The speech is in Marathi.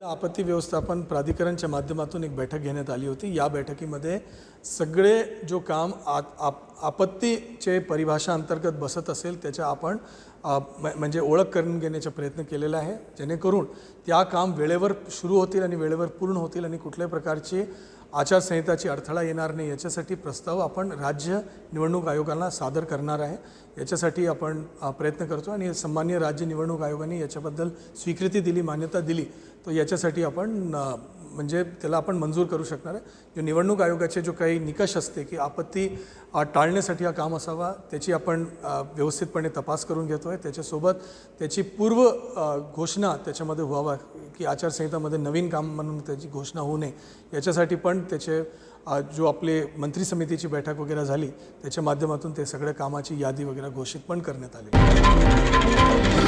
आपत्ती व्यवस्थापन प्राधिकरणच्या माध्यमातून एक बैठक घेण्यात आली होती. या बैठकीमध्ये सगळे जो काम आ आप आपत्तीचे परिभाषा अंतर्गत बसत असेल त्याच्या आपण म- म्हणजे ओळख करून घेण्याचा प्रयत्न केलेला आहे. जेणेकरून त्या काम वेळेवर सुरू होतील आणि वेळेवर पूर्ण होतील आणि कुठल्याही प्रकारची आचारसंहिताची अडथळा येणार नाही. याच्यासाठी प्रस्ताव आपण राज्य निवडणूक आयोगाला सादर करणार आहे. याच्यासाठी आपण प्रयत्न करतो आणि सन्मान्य राज्य निवडणूक आयोगाने याच्याबद्दल स्वीकृती दिली मान्यता दिली. तर याच्यासाठी आपण म्हणजे त्याला आपण मंजूर करू शकणार आहे. जो निवडणूक आयोगाचे जो काही निकष असते की आपत्ती टाळण्यासाठी हा काम असावा त्याची आपण व्यवस्थितपणे तपास करून घेतो आहे त्याच्यासोबत त्याची पूर्व घोषणा त्याच्यामध्ये व्हावा की आचारसंहितामध्ये नवीन काम म्हणून त्याची घोषणा होऊ नये. याच्यासाठी पण त्याचे जो आपले मंत्री समितीची बैठक वगैरे झाली त्याच्या माध्यमातून ते सगळ्या कामाची यादी वगैरे घोषित पण करण्यात आली.